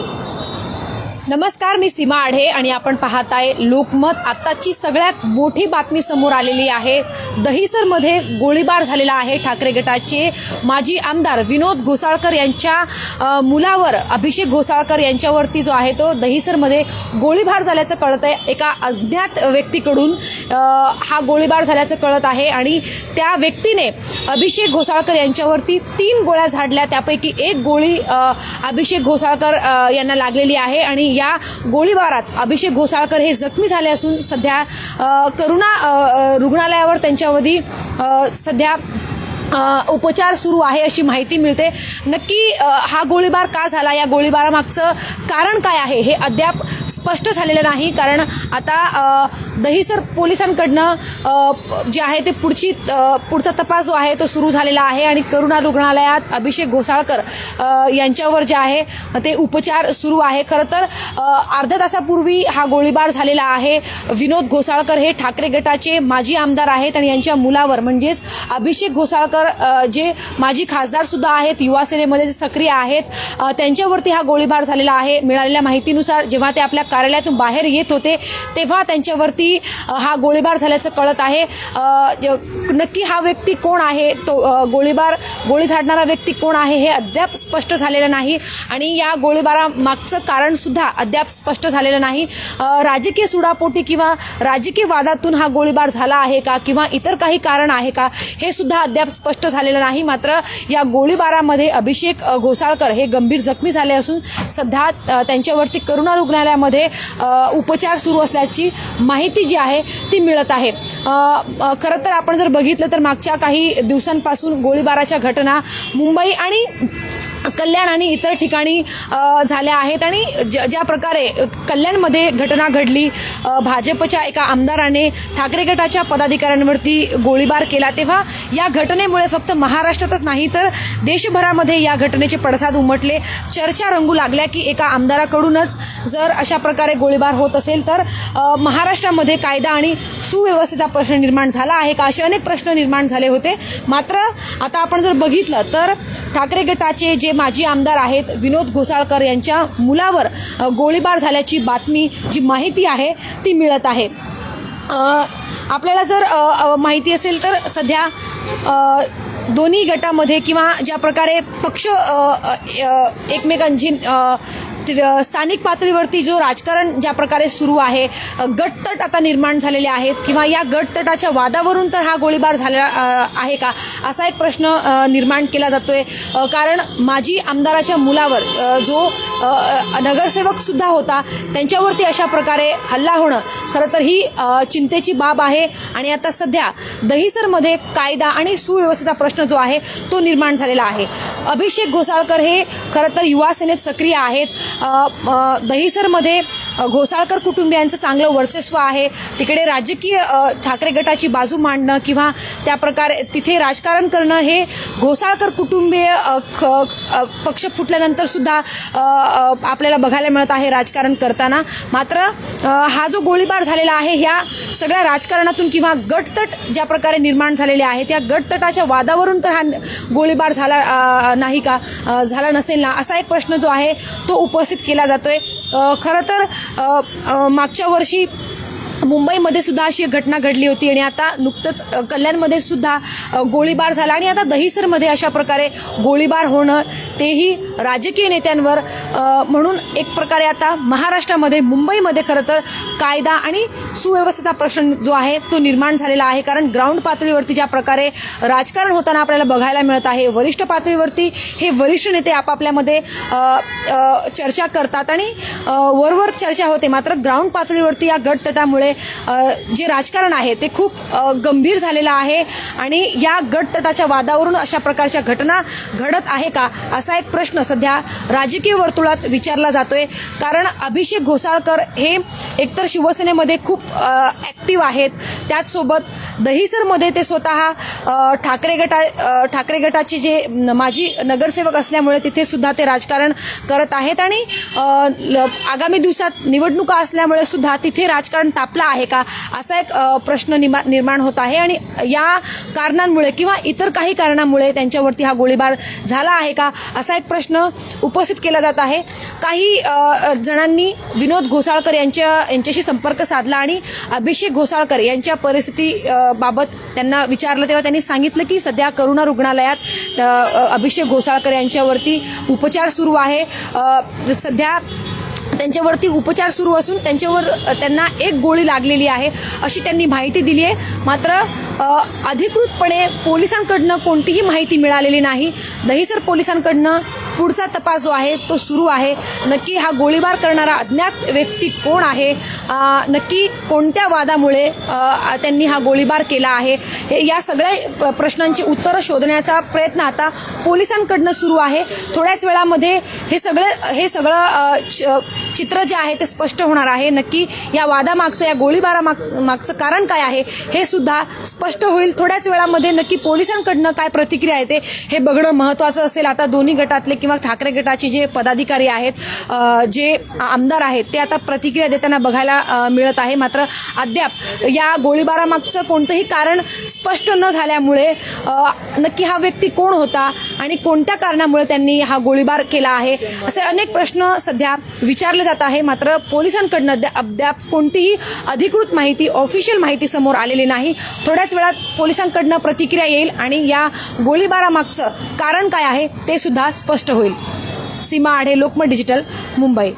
Thank you. नमस्कार मी सीमा आढे आणि आपण पाहताय लोकमत. आत्ताची सगळ्यात मोठी बातमी समोर आलेली आहे. दहिसरमध्ये गोळीबार झालेला आहे ठाकरे गटाचे. माजी आमदार विनोद घोसाळकर यांच्या मुलावर अभिषेक घोसाळकर यांच्यावरती जो आहे तो दहिसरमध्ये गोळीबार झाल्याचं कळत आहे. एका अज्ञात व्यक्तीकडून हा गोळीबार झाल्याचं कळत आहे आणि त्या व्यक्तीने अभिषेक घोसाळकर यांच्यावरती तीन गोळ्या झाडल्या. त्यापैकी एक गोळी अभिषेक घोसाळकर यांना लागलेली आहे आणि या गोळीबारात अभिषेक घोसाळकर हे जखमी झाले असून सध्या करुणा रुग्णालयावर त्यांच्यामध्ये सध्या उपचार सुरू आहे अशी माहिती मिळते. नक्की हा गोळीबार का झाला? या गोळीबारामागचं कारण काय आहे? हे अद्याप स्पष्ट झालेलं नाही. कारण आता दहिसर पोलिसांकडनं जे आहे ते पुढची पुढचा तपास जो आहे तो सुरू झालेला आहे आणि करुणा रुग्णालयात अभिषेक घोसाळकर यांच्यावर जे आहे ते उपचार सुरू आहे. खरं तर अर्ध्या तासापूर्वी हा गोळीबार झालेला आहे. विनोद घोसाळकर हे ठाकरे गटाचे माजी आमदार आहेत आणि यांच्या मुलावर म्हणजेच अभिषेक घोसाळकर तर जे माजी खासदार सुद्धा आहेत युवासेनेमध्ये जे सक्रिय आहेत त्यांच्यावरती हा गोळीबार झालेला आहे. मिळालेल्या माहितीनुसार जेव्हा ते आपल्या कार्यालयातून बाहेर येत होते तेव्हा त्यांच्यावरती हा गोळीबार झाल्याचं कळत आहे. नक्की हा व्यक्ती कोण आहे? तो गोळीबार गोळी झाडणारा व्यक्ती कोण आहे हे अद्याप स्पष्ट झालेलं नाही. आणि या गोळीबारामागचं कारणसुद्धा अद्याप स्पष्ट झालेलं नाही. राजकीय सुडापोटी किंवा राजकीय वादातून हा गोळीबार झाला आहे का? किंवा इतर काही कारण आहे का? हे सुद्धा अद्याप स्पष्ट झालेलं नाही. मात्र या गोळीबारामध्ये अभिषेक घोसाळकर हे गंभीर जखमी झाले असून सध्या त्यांच्यावरती करुणा रुग्णालयामध्ये उपचार सुरू असल्याची माहिती जी आहे ती मिळत आहे. खरं तर आपण जर बघितलं तर मागच्या काही दिवसांपासून गोळीबाराच्या घटना मुंबई आणि कल्याण आणि इतर ठिकाणी झाल्या आहेत. आणि ज्या प्रकारे कल्याणमध्ये घटना घडली भाजपच्या एका आमदाराने ठाकरे गटाच्या पदाधिकाऱ्यांवरती गोळीबार केला तेव्हा या घटनेमुळे फक्त महाराष्ट्रातच नाही तर देशभरामध्ये या घटनेचे पडसाद उमटले. चर्चा रंगू लागल्या की एका आमदाराकडूनच जर अशा प्रकारे गोळीबार होत असेल तर महाराष्ट्रामध्ये कायदा आणि सुव्यवस्थेचा प्रश्न निर्माण झाला आहे का? असे अनेक प्रश्न निर्माण झाले होते. मात्र आता आपण जर बघितलं तर ठाकरे गटाचे जे माजी आमदार आहेत विनोद घोसाळकर यांच्या मुलावर गोळीबार झाल्याची बातमी जी माहिती आहे ती मिळत आहे. आपल्याला जर माहिती असेल तर सध्या दोन्ही गटामध्ये किंवा ज्या प्रकारे पक्ष एकमेकांची स्थानिक पातळीवरती जो राजकारण ज्या प्रकारे सुरू आहे गटतट आता निर्माण झालेले आहेत किंवा या गटतटाच्या वादावरून तर हा गोळीबार झाला आहे का? असा एक प्रश्न निर्माण केला जातोय. कारण माजी आमदाराच्या मुलावर जो नगरसेवक सुद्धा होता त्यांच्यावरती अशा प्रकारे हल्ला होणं खरं तर ही चिंतेची बाब आहे. आणि आता सध्या दहिसरमध्ये कायदा आणि सुव्यवस्थेचा प्रश्न जो आहे तो निर्माण झालेला आहे. अभिषेक घोसाळकर हे खरं तर युवा सेनेत सक्रिय आहेत. दहिसरमध्ये घोसाळकर कुटुंबियांचं चांगलं वर्चस्व आहे. तिकडे राजकीय ठाकरे गटाची बाजू मांडणं किंवा त्या प्रकारे तिथे राजकारण करणं हे घोसाळकर कुटुंबीय ख- पक्ष फुटल्यानंतर सुद्धा आपल्याला बघायला मिळत आहे राजकारण करताना. मात्र हा जो गोळीबार झालेला आहे ह्या सगळ्या राजकारणातून किंवा गटतट ज्या प्रकारे निर्माण झालेले आहेत त्या गटतटाच्या वादावरून तर हा गोळीबार झाला नाही का? झाला नसेल ना? असा एक प्रश्न जो आहे तो उप उपस्थित केला जातोय. खरं तर मागच्या वर्षी मुंबईमध्ये सुद्धा अशी एक घटना घडली होती आणि आता नुकतंच कल्याणमध्ये सुद्धा गोळीबार झाला आणि आता दहिसरमध्ये अशा प्रकारे गोळीबार होणं तेही राजकीय नेत्यांवर म्हणून एक प्रकारे आता महाराष्ट्रामध्ये मुंबईमध्ये खरं तर कायदा आणि सुव्यवस्थेचा प्रश्न जो आहे तो निर्माण झालेला आहे. कारण ग्राउंड पातळीवरती ज्या प्रकारे राजकारण होताना आपल्याला बघायला मिळत आहे वरिष्ठ पातळीवरती हे वरिष्ठ नेते आपापल्यामध्ये चर्चा करतात आणि वरवर चर्चा होते. मात्र ग्राउंड पातळीवरती या गटतटामुळे जे राजकारण आहे ते खूप गंभीर झालेलं आहे. आणि या गटतटाच्या वादावरून अशा प्रकारच्या घटना घडत आहे का? असा एक प्रश्न सध्या राजकीय वर्तुळात विचारला जातोय. कारण अभिषेक घोसाळकर हे एकतर शिवसेनेमध्ये खूप ॲक्टिव्ह आहेत. त्याचसोबत दहिसरमध्ये ते स्वतः ठाकरे गटा ठाकरे गटाचे जे माजी नगरसेवक असल्यामुळे तिथे सुद्धा ते राजकारण करत आहेत. आणि आगामी दिवसात निवडणुका असल्यामुळे सुद्धा तिथे राजकारण तापलं आहे का? असा एक प्रश्न निमा- निर्माण होत आहे आणि या कारणांमुळे किंवा इतर काही कारणामुळे त्यांच्यावरती हा गोळीबार झाला आहे का? असा एक प्रश्न उपस्थित केला जात आहे. काही जणांनी विनोद घोसाळकर यांच्या यांच्याशी संपर्क साधला आणि अभिषेक घोसाळकर यांच्या परिस्थिती बाबत त्यांना विचारलं तेव्हा त्यांनी सांगितलं की सध्या करुणा रुग्णालयात अभिषेक घोसाळकर यांच्यावरती उपचार सुरू आहे. सध्या त्यांच्यावरती उपचार सुरू असून त्यांच्यावर त्यांना एक गोळी लागलेली आहे अशी त्यांनी माहिती दिली आहे. मात्र अधिकृतपणे पोलिसांकडनं कोणतीही माहिती मिळालेली नाही. दहिसर पोलिसांकडनं पुढचा तपास जो आहे तो सुरू आहे. नक्की हा गोळीबार करणारा अज्ञात व्यक्ती कोण आहे? नक्की कोणत्या वादामुळे त्यांनी हा गोळीबार केला आहे? हे या सगळ्या प- प्रश्नांची उत्तरं शोधण्याचा प्रयत्न आता पोलिसांकडनं सुरू आहे. थोड्याच वेळामध्ये हे सगळं हे सगळं चित्र जे आहे ते स्पष्ट होणार आहे. नक्की या वादामागचं या गोळीबारा माग मागचं कारण काय आहे हे सुद्धा स्पष्ट होईल. थोड्याच वेळामध्ये नक्की पोलिसांकडनं काय प्रतिक्रिया येते हे बघणं महत्त्वाचं असेल. आता दोन्ही गटातले किंवा ठाकरे गटाचे जे पदाधिकारी आहेत जे आमदार आहेत ते आता प्रतिक्रिया देताना बघायला मिळत आहे. मात्र अद्याप या गोळीबारामागचं कोणतंही कारण स्पष्ट न झाल्यामुळे नक्की हा व्यक्ती कोण होता आणि कोणत्या कारणामुळे त्यांनी हा गोळीबार केला आहे असे अनेक प्रश्न सध्या विचारले जात आहे. मात्र पोलिसांकडनं अद्याप कोणतीही अधिकृत माहिती ऑफिशियल माहिती समोर आलेली नाही. थोड्याच वेळात पोलिसांकडनं प्रतिक्रिया येईल आणि या गोळीबारामागचं कारण काय आहे ते सुद्धा स्पष्ट होईल. सीमा आढे लोकमत डिजिटल मुंबई.